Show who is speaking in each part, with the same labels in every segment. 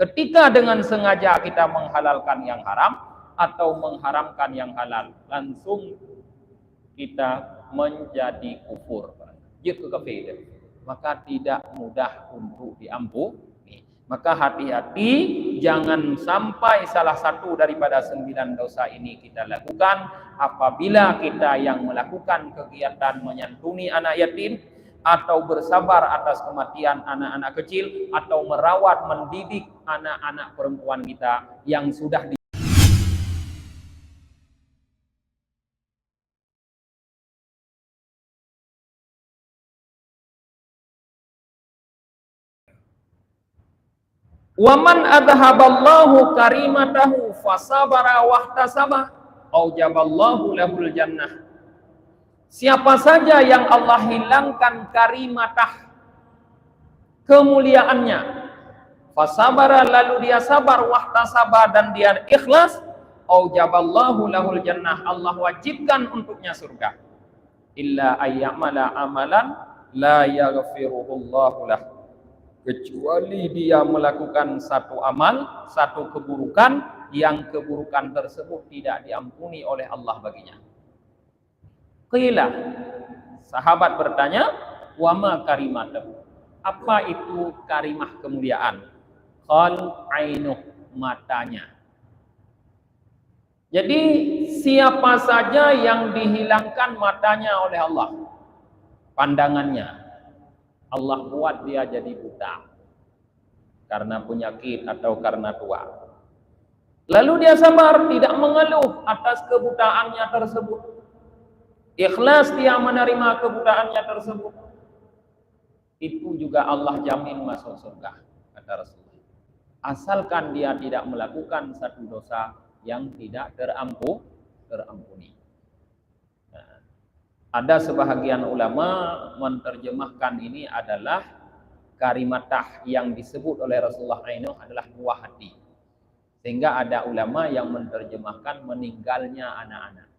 Speaker 1: Ketika dengan sengaja kita menghalalkan yang haram atau mengharamkan yang halal, langsung kita menjadi kufur. Jitu. Maka tidak mudah untuk diampuni. Maka hati-hati jangan sampai salah satu daripada sembilan dosa ini kita lakukan apabila kita yang melakukan kegiatan menyantuni anak yatim atau bersabar atas kematian anak-anak kecil atau merawat mendidik anak-anak perempuan kita yang sudah di Waman adhaballahu karimatahu fasabara wahtasaba aujaballahu lahul jannah Siapa saja yang Allah hilangkan karimatah kemuliaannya fasabara lalu dia sabar wahtasaba dan dia ikhlas aujaballahu lahul jannah. Allah wajibkan untuknya surga. Illa ayyamala amalan la yaghfiruhullahu lah. Kecuali dia melakukan satu amal satu keburukan yang keburukan tersebut tidak diampuni oleh Allah baginya Qila. Sahabat bertanya, "Wa ma karimatuh?" Apa itu karimah kemuliaan? Qal ainuh matanya. Jadi siapa saja yang dihilangkan matanya oleh Allah, pandangannya, Allah buat dia jadi buta karena penyakit atau karena tua. Lalu dia sabar, tidak mengeluh atas kebutaannya tersebut. Ikhlas dia menerima kebutaannya tersebut. Itu juga Allah jamin masuk surga, kata Rasulullah. Asalkan dia tidak melakukan satu dosa yang tidak terampu, terampuni. Nah, ada sebahagian ulama menerjemahkan ini adalah karimatah yang disebut oleh Rasulullah Ainuh adalah buah hati. Sehingga ada ulama yang menerjemahkan meninggalnya anak-anak.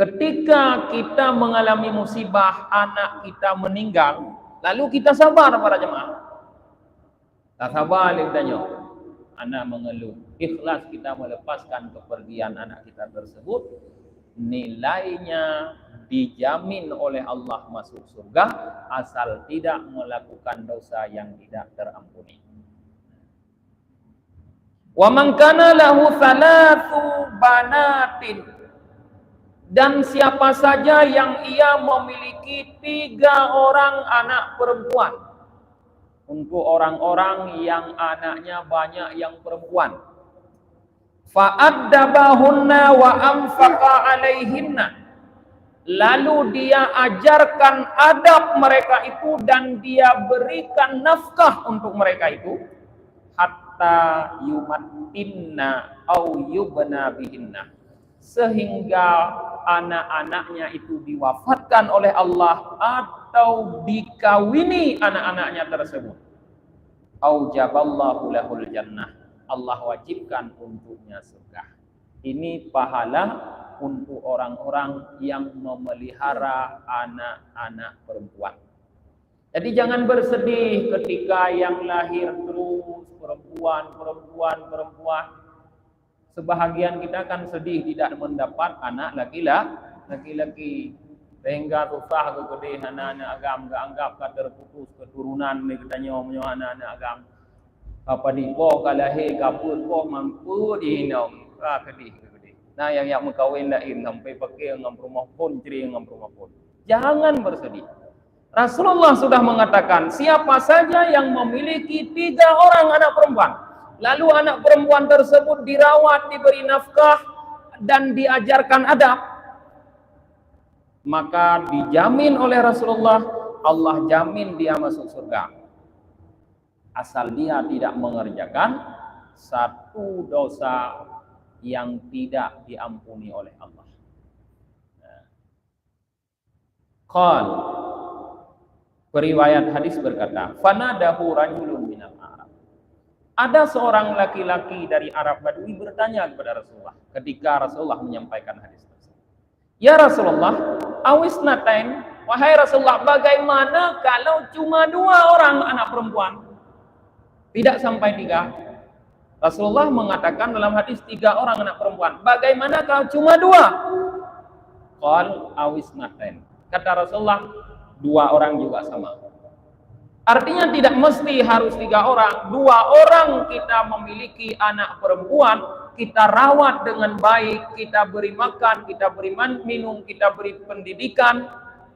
Speaker 1: Ketika kita mengalami musibah, anak kita meninggal, lalu kita sabar para jemaah. Tak sabar tanya. Anak mengeluh. Ikhlas kita melepaskan kepergian anak kita tersebut. Nilainya dijamin oleh Allah masuk surga asal tidak melakukan dosa yang tidak terampuni. Wa man kana lahu thalathu banatin dan siapa saja yang ia memiliki tiga orang anak perempuan. Untuk orang-orang yang anaknya banyak yang perempuan. Fa'addabahunna wa alaihinna. Lalu dia ajarkan adab mereka itu dan dia berikan nafkah untuk mereka itu. Hatta yumatinna au yubna bihinna sehingga anak-anaknya itu diwafatkan oleh Allah atau dikawini anak-anaknya tersebut. Aujaballahu lahul jannah. Allah wajibkan untuknya surga. Ini pahala untuk orang-orang yang memelihara anak-anak perempuan. Jadi jangan bersedih ketika yang lahir terus perempuan, perempuan, perempuan sebahagian kita kan sedih tidak mendapat anak laki-laki. Sehingga susah ke gede anak-anak agam gak anggap kata terputus keturunan ni kita nyawa anak-anak agam. Apa di po kalahi kaput po mampu di hinom ah kedih gede nah yang yang mengkawin lain sampai pakai ngam rumah pun ciri ngam rumah pun jangan bersedih. Rasulullah sudah mengatakan siapa saja yang memiliki tiga orang anak perempuan Lalu anak perempuan tersebut dirawat, diberi nafkah, dan diajarkan adab. Maka dijamin oleh Rasulullah, Allah jamin dia masuk surga. Asal dia tidak mengerjakan satu dosa yang tidak diampuni oleh Allah. Qal Periwayat hadis berkata, "Fanadahu rajulun minal ada seorang laki-laki dari Arab Badui bertanya kepada Rasulullah ketika Rasulullah menyampaikan hadis tersebut. Ya Rasulullah, awis natain, wahai Rasulullah, bagaimana kalau cuma dua orang anak perempuan? Tidak sampai tiga. Rasulullah mengatakan dalam hadis tiga orang anak perempuan. Bagaimana kalau cuma dua? Qal awis naten. Kata Rasulullah, dua orang juga sama. Artinya tidak mesti harus tiga orang. Dua orang kita memiliki anak perempuan, kita rawat dengan baik, kita beri makan, kita beri minum, kita beri pendidikan,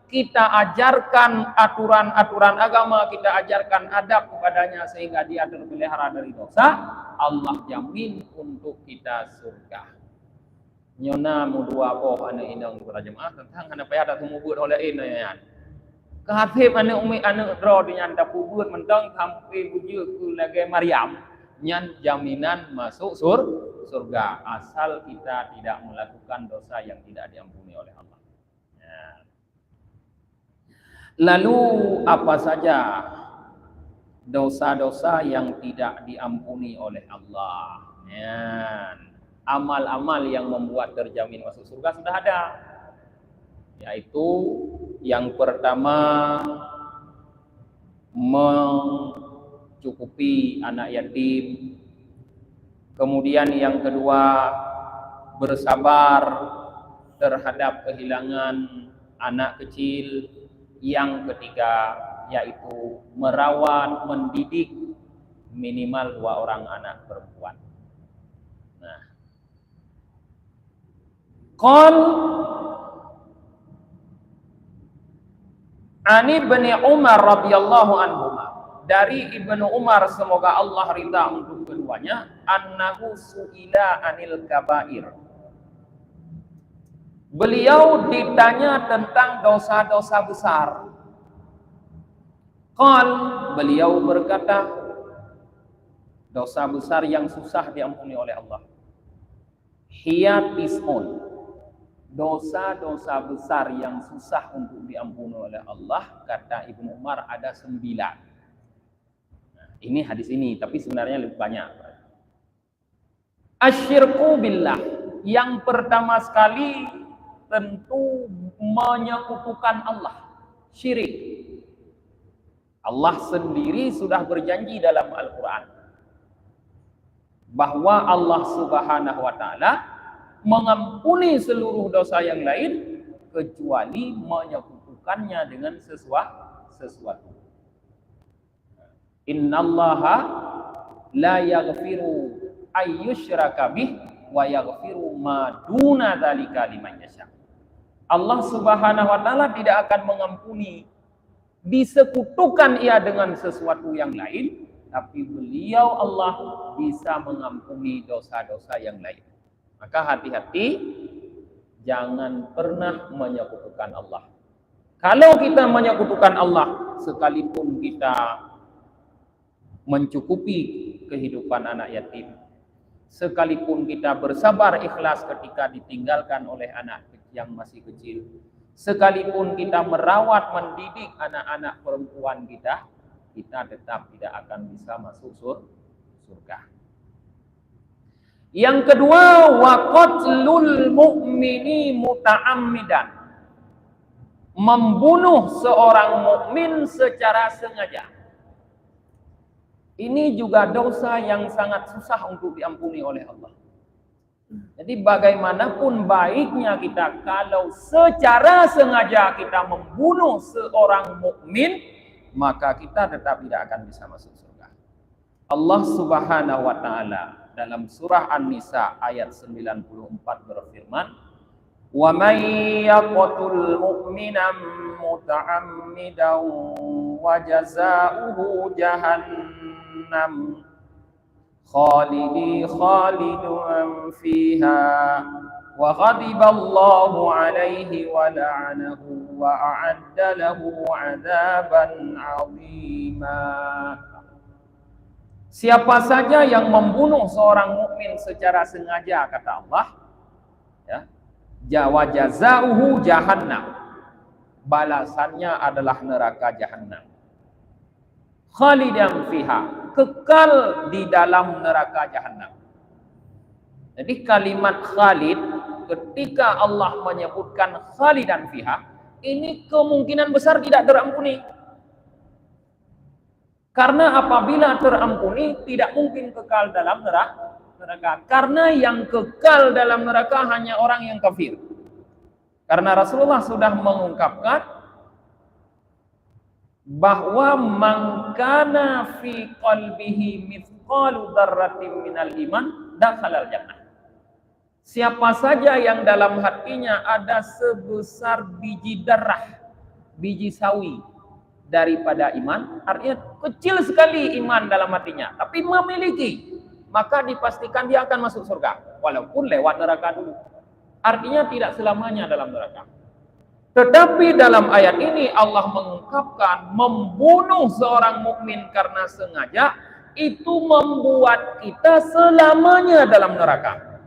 Speaker 1: kita ajarkan aturan-aturan agama, kita ajarkan adab kepadanya sehingga dia terpelihara dari dosa, Allah jamin untuk kita surga. Nyona mu dua boh ane inang kepada jemaah tentang ane payah ada tumubut oleh ini ya. Kahafib ane umi ane dro dengan tapubut mentang sampai wujud ku lagi Maryam. Nyan jaminan masuk sur surga asal kita tidak melakukan dosa yang tidak diampuni oleh Allah. Ya. Lalu apa saja dosa-dosa yang tidak diampuni oleh Allah. Ya. Amal-amal yang membuat terjamin masuk surga sudah ada. Yaitu yang pertama mencukupi anak yatim. Kemudian yang kedua bersabar terhadap kehilangan anak kecil. Yang ketiga yaitu merawat, mendidik minimal dua orang anak perempuan. Nah, Qal Ani bin Umar radhiyallahu anhu dari Ibnu Umar semoga Allah ridha untuk keduanya. Annahu suila anil kabair. Beliau ditanya tentang dosa-dosa besar. Qal beliau berkata dosa besar yang susah diampuni oleh Allah. Hiyatis'un dosa-dosa besar yang susah untuk diampuni oleh Allah kata Ibnu Umar ada sembilan. Nah, ini hadis ini tapi sebenarnya lebih banyak. Asyirku billah yang pertama sekali tentu menyekutukan Allah syirik Allah sendiri sudah berjanji dalam Al-Quran bahwa Allah Subhanahu wa Ta'ala mengampuni seluruh dosa yang lain kecuali menyekutukannya dengan sesuatu. sesuatu. Innallaha la yaghfiru ayyushraka bih wa yaghfiru ma duna dzalika liman yasha. Allah Subhanahu wa taala tidak akan mengampuni disekutukan ia dengan sesuatu yang lain, tapi beliau Allah bisa mengampuni dosa-dosa yang lain. Maka hati-hati, jangan pernah menyekutukan Allah. Kalau kita menyekutukan Allah, sekalipun kita mencukupi kehidupan anak yatim, sekalipun kita bersabar ikhlas ketika ditinggalkan oleh anak yang masih kecil, Sekalipun kita merawat, mendidik anak-anak perempuan kita, kita tetap tidak akan bisa masuk surga. Yang kedua, waqatlul mu'mini muta'ammidan. Membunuh seorang mukmin secara sengaja. Ini juga dosa yang sangat susah untuk diampuni oleh Allah. Jadi bagaimanapun baiknya kita kalau secara sengaja kita membunuh seorang mukmin, maka kita tetap tidak akan bisa masuk surga. Allah Subhanahu wa taala dalam surah An-Nisa ayat 94 berfirman, "Wa may yaqtul mu'mina muta'ammidan wa jazaohu jahannam" خالدي خالد فيها وغضب الله عليه ولعنه وأعد له عذابا عظيما Siapa saja yang membunuh seorang mukmin secara sengaja kata Allah ya jawa jazauhu jahannam balasannya adalah neraka jahannam khalidan fiha kekal di dalam neraka jahanam. Jadi kalimat Khalid ketika Allah menyebutkan Khalidan fiha, ini kemungkinan besar tidak terampuni. Karena apabila terampuni tidak mungkin kekal dalam neraka. Karena yang kekal dalam neraka hanya orang yang kafir. Karena Rasulullah sudah mengungkapkan bahwa mangkana fi qalbihi mithqalu dzarratin minal iman dakhalal jannah. Siapa saja yang dalam hatinya ada sebesar biji darah, biji sawi daripada iman, artinya kecil sekali iman dalam hatinya, tapi memiliki, maka dipastikan dia akan masuk surga, walaupun lewat neraka dulu. Artinya tidak selamanya dalam neraka. Tetapi dalam ayat ini Allah mengungkapkan membunuh seorang mukmin karena sengaja itu membuat kita selamanya dalam neraka.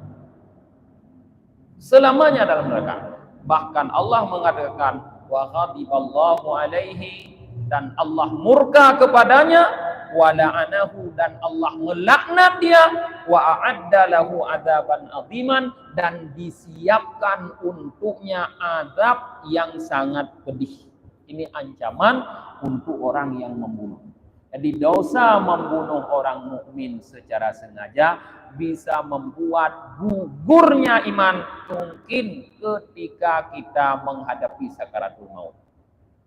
Speaker 1: Selamanya dalam neraka. Bahkan Allah mengatakan wa ghadiballahu alaihi dan Allah murka kepadanya wa la'anahu dan Allah melaknat dia wa a'adda lahu aziman dan disiapkan untuknya azab yang sangat pedih. Ini ancaman untuk orang yang membunuh. Jadi dosa membunuh orang mukmin secara sengaja bisa membuat gugurnya iman mungkin ketika kita menghadapi sakaratul maut.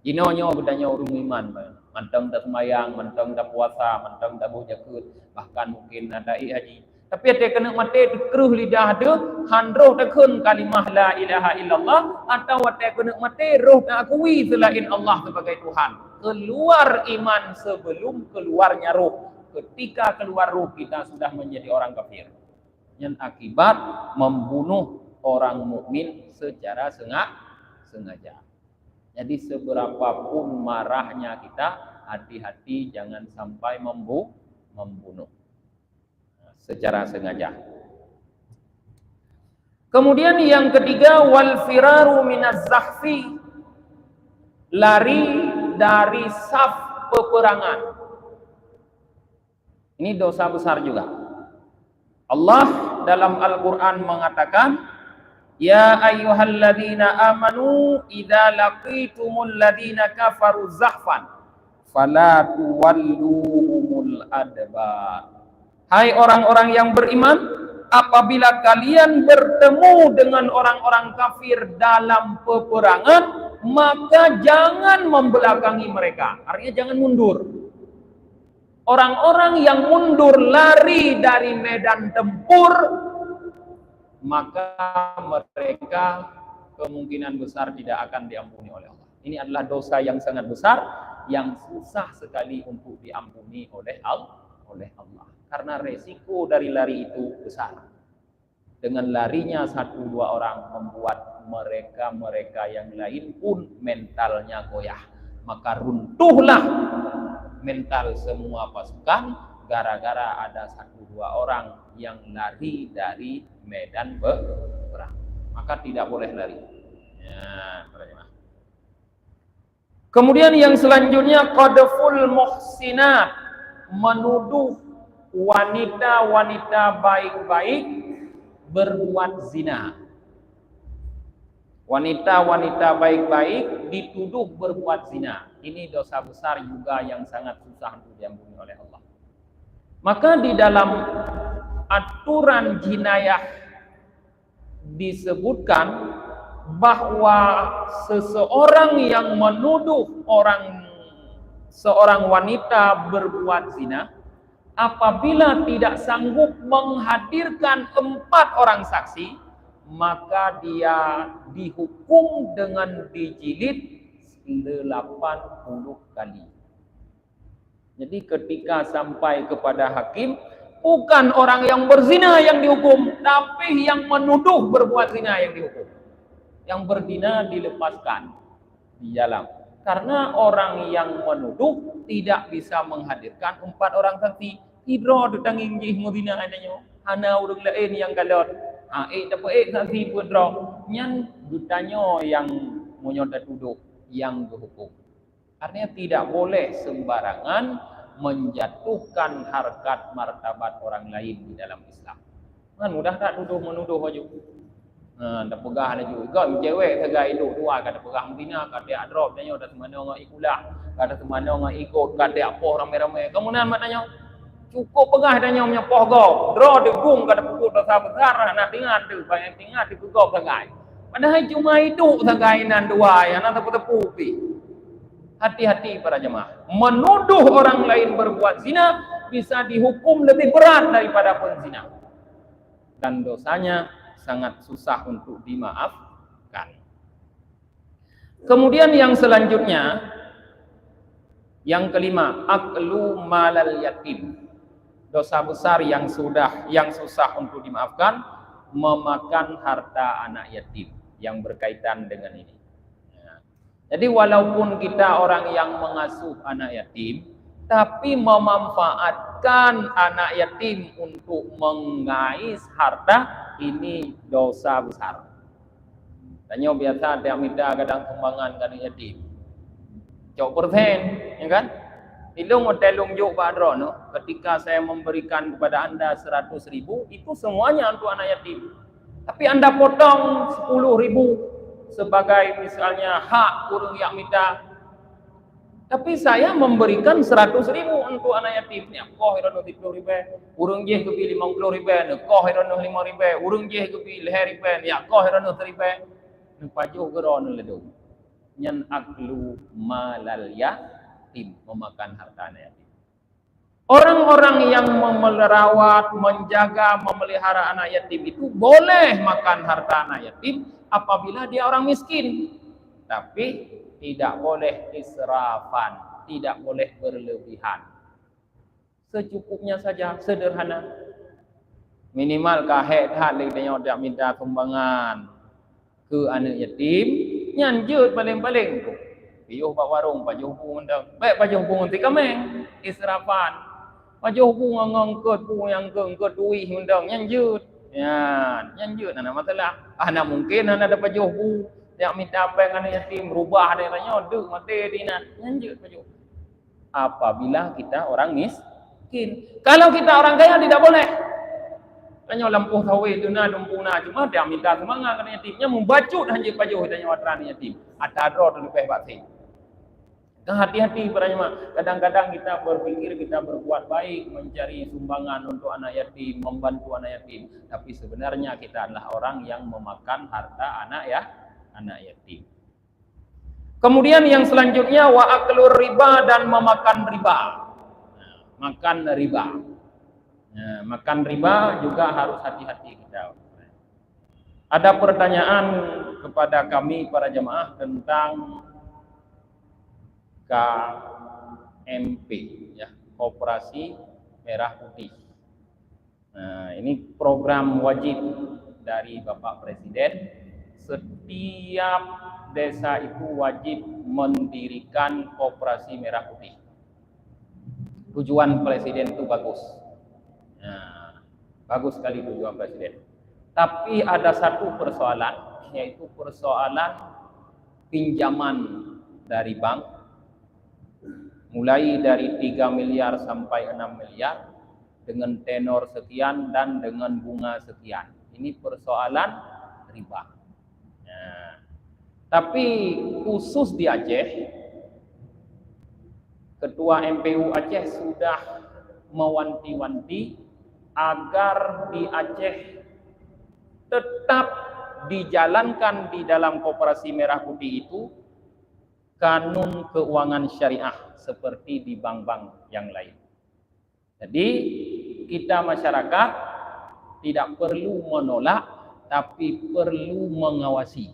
Speaker 1: Jinonyo bedanya urung iman, mantang dah semayang, mantang dah puasa, mantang dah bujakut, bahkan mungkin ada haji. Tapi ada kena mati dikeruh lidah ada, handroh dah kun kalimah la ilaha illallah, atau ada kena mati roh dah akui selain Allah sebagai Tuhan. Keluar iman sebelum keluarnya roh. Ketika keluar roh kita sudah menjadi orang kafir. Yang akibat membunuh orang mukmin secara sengaja. Jadi seberapa pun marahnya kita, hati-hati jangan sampai membu membunuh secara sengaja. Kemudian yang ketiga wal firaru minaz lari dari saf peperangan. Ini dosa besar juga. Allah dalam Al-Qur'an mengatakan Ya ayyuhalladzina amanu idza laqitumul ladzina kafaru zahfan fala tuwalluhumul adbar. Hai orang-orang yang beriman, apabila kalian bertemu dengan orang-orang kafir dalam peperangan, maka jangan membelakangi mereka. Artinya jangan mundur. Orang-orang yang mundur lari dari medan tempur maka mereka kemungkinan besar tidak akan diampuni oleh Allah. Ini adalah dosa yang sangat besar yang susah sekali untuk diampuni oleh Allah. Oleh Allah. Karena resiko dari lari itu besar. Dengan larinya satu dua orang membuat mereka-mereka yang lain pun mentalnya goyah. Maka runtuhlah mental semua pasukan gara-gara ada satu dua orang yang lari dari medan perang. Maka tidak boleh lari. Ya, Kemudian yang selanjutnya qadful muhsinat menuduh wanita-wanita baik-baik berbuat zina. Wanita-wanita baik-baik dituduh berbuat zina. Ini dosa besar juga yang sangat susah untuk diampuni oleh Allah. Maka di dalam aturan jinayah disebutkan bahwa seseorang yang menuduh orang seorang wanita berbuat zina apabila tidak sanggup menghadirkan empat orang saksi maka dia dihukum dengan dijilid 80 kali jadi ketika sampai kepada hakim, bukan orang yang berzina yang dihukum, tapi yang menuduh berbuat zina yang dihukum. Yang berzina dilepaskan di dalam. Karena orang yang menuduh tidak bisa menghadirkan empat orang saksi. Hidro datang injih ngudina adanya. Hana urung lain yang galot. Ah, eh dapat eh saksi pudro. Nyan dutanya yang menyodot tuduh yang dihukum. Artinya tidak boleh sembarangan menjatuhkan harkat martabat orang lain di dalam Islam. Kan mudah tak tuduh menuduh baju. Ha, dah pegah lagi. Kau cewek tegak hidup dua kata pegah mtina kata drop tanya dah semana orang ikulah. Kata semana orang ikut kata apa ramai-ramai. Kemudian maknanya Cukup pegah dan yang punya pohgo. Draw de gung kada pukul dosa besar nak tinggal tu banyak tinggal di pukul sangai. Padahal cuma hidup sangai nan dua yang nak tepu-tepu pi. Hati-hati para jemaah. Menuduh orang lain berbuat zina bisa dihukum lebih berat daripada penzina. Dan dosanya sangat susah untuk dimaafkan. Kemudian yang selanjutnya yang kelima, aklu malal yatim dosa besar yang sudah yang susah untuk dimaafkan memakan harta anak yatim yang berkaitan dengan ini. Jadi walaupun kita orang yang mengasuh anak yatim, tapi memanfaatkan anak yatim untuk mengais harta ini dosa besar. Tanya biasa ada minta kadang sumbangan kan yatim. Cok persen, ya kan? Ilung telung juk badro no. Ketika saya memberikan kepada anda seratus ribu, itu semuanya untuk anak yatim. Tapi anda potong sepuluh ribu sebagai misalnya hak urung yang minta. Tapi saya memberikan seratus ribu untuk anak yatim. Ya, koh irono tiga ribu, urung jeh kepi lima puluh ribu, koh irono lima ribu, urung jeh kepi leher ribu, ya koh irono seribu. Nupajuh gerono ledu. Nyan aklu malal ya yatim, memakan harta anak yatim. Orang-orang yang memelihara, menjaga, memelihara anak yatim itu boleh makan harta anak yatim apabila dia orang miskin. Tapi tidak boleh israfan, tidak boleh berlebihan. Secukupnya saja, sederhana. Minimal kahek tak dia tidak minta sumbangan ke anak yatim, nyanjut paling-paling Piyuh pak warung, pak juhu undang. Baik pak juhu nanti kami israfan. Pak juhu ngangkat pu yang ke duit undang nyanjut. Ya, nyanjut ada masalah. Ana mungkin ana ada pak juhu yang minta apa yang anak yatim berubah dia tanya, duk mati dina nyanjut pak juhu. Apabila kita orang miskin. Kalau kita orang kaya tidak boleh. Tanya lampu sawi tu na lampu na cuma dia minta semangat kan yatimnya membacut hanya pajuh tanya watran yatim. Ada dro tu lebih batin. Hati-hati para jemaah. Kadang-kadang kita berpikir kita berbuat baik, mencari sumbangan untuk anak yatim, membantu anak yatim. Tapi sebenarnya kita adalah orang yang memakan harta anak ya, anak yatim. Kemudian yang selanjutnya wa aklur riba dan memakan riba. Nah, makan riba. Nah, makan riba juga harus hati-hati kita. Ada pertanyaan kepada kami para jemaah tentang KMP ya Koperasi Merah Putih. Nah, ini program wajib dari Bapak Presiden. Setiap desa itu wajib mendirikan Koperasi Merah Putih. Tujuan Presiden itu bagus. Nah, bagus sekali tujuan Presiden. Tapi ada satu persoalan, yaitu persoalan pinjaman dari bank mulai dari 3 miliar sampai 6 miliar dengan tenor sekian dan dengan bunga sekian. Ini persoalan riba. Nah, tapi khusus di Aceh, Ketua MPU Aceh sudah mewanti-wanti agar di Aceh tetap dijalankan di dalam Koperasi Merah Putih itu kanun keuangan syariah seperti di bank-bank yang lain. Jadi kita masyarakat tidak perlu menolak tapi perlu mengawasi.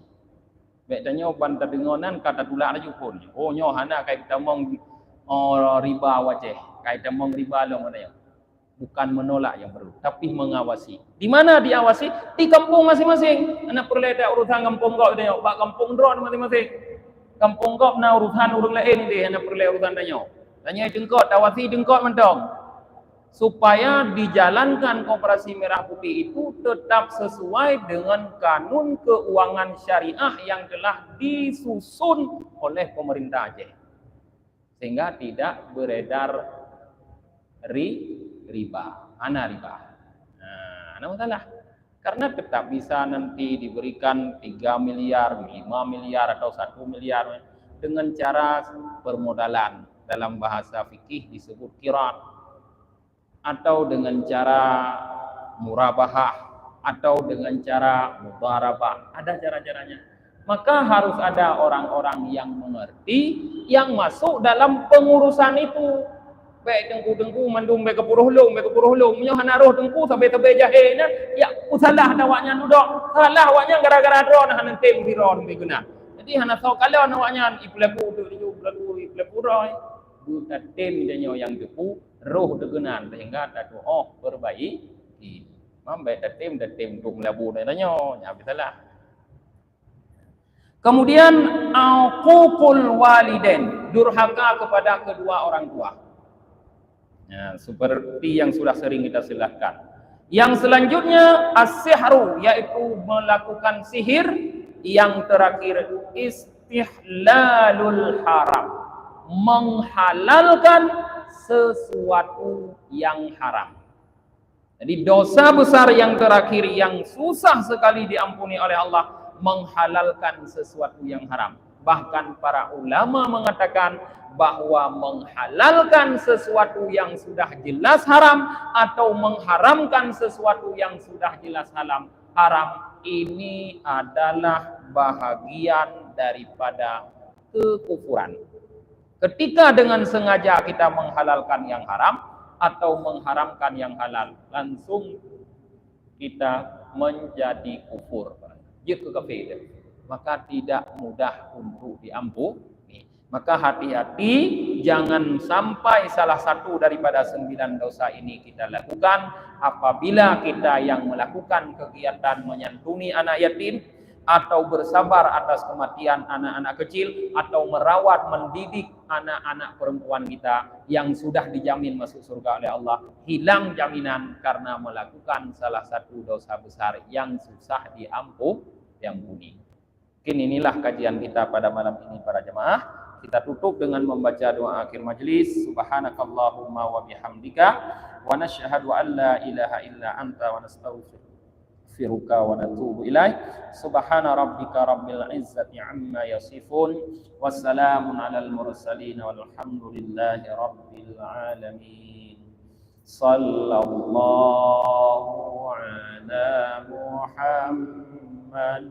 Speaker 1: Baik tanya bantar dengonan kata tulak aja pun. Oh nyo hana kai kita mong oh, riba wajah. Kai kita mong riba lo mana ya. Bukan menolak yang perlu, tapi mengawasi. Di mana diawasi? Di kampung masing-masing. Anak perlu ada urusan kampung kau tanya, bak kampung drone masing-masing kampung kau na urusan urung lain dia hanya perlu urusan tanya. Tanya jengkot, tawasi jengkot mentong. Supaya dijalankan koperasi merah putih itu tetap sesuai dengan kanun keuangan syariah yang telah disusun oleh pemerintah Aceh. Sehingga tidak beredar ri, riba, ana riba. Nah, ada masalah. Karena tetap bisa nanti diberikan 3 miliar, 5 miliar atau 1 miliar dengan cara permodalan dalam bahasa fikih disebut kirat. atau dengan cara murabahah atau dengan cara mudarabah. Ada cara-caranya. Maka harus ada orang-orang yang mengerti yang masuk dalam pengurusan itu. Baik dengku-dengku mandum baik kepuruh long, baik kepuruh long. Punya hana roh dengku sampai tebe jahilnya. Ya, usalah dawaknya duduk. Salah awaknya gara-gara drone hana tem biron beguna. Jadi hana tahu kalau awaknya iplepu tu itu iplepu iplepu roy. Bukan tem dia yang depu roh degenan sehingga ada doa perbaiki. Mambai datim datim untuk melabu dan tanya, ya bisalah. Kemudian aququl waliden, durhaka kepada kedua orang tua. Ya, seperti yang sudah sering kita silahkan. Yang selanjutnya as-sihru yaitu melakukan sihir yang terakhir istihlalul haram menghalalkan sesuatu yang haram. Jadi dosa besar yang terakhir yang susah sekali diampuni oleh Allah menghalalkan sesuatu yang haram. Bahkan para ulama mengatakan bahwa menghalalkan sesuatu yang sudah jelas haram atau mengharamkan sesuatu yang sudah jelas haram haram ini adalah bahagian daripada kekufuran. Ketika dengan sengaja kita menghalalkan yang haram, atau mengharamkan yang halal langsung kita menjadi kufur gitu kafir maka tidak mudah untuk diampuni maka hati-hati jangan sampai salah satu daripada sembilan dosa ini kita lakukan apabila kita yang melakukan kegiatan menyantuni anak yatim atau bersabar atas kematian anak-anak kecil atau merawat mendidik anak-anak perempuan kita yang sudah dijamin masuk surga oleh Allah hilang jaminan karena melakukan salah satu dosa besar yang susah diampuh yang buni. Mungkin inilah kajian kita pada malam ini para jemaah. Kita tutup dengan membaca doa akhir majlis. Subhanakallahumma wa bihamdika wa nashhadu an la ilaha illa anta wa nastaghfiruka wa natubu ilaik. Subhana rabbika rabbil izzati amma yasifun wa salamun alal mursalin walhamdulillahi rabbil alamin. Sallallahu ala Muhammad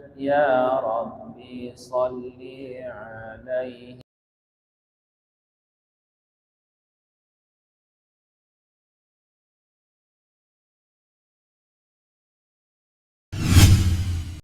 Speaker 1: يا ربي صل عليه.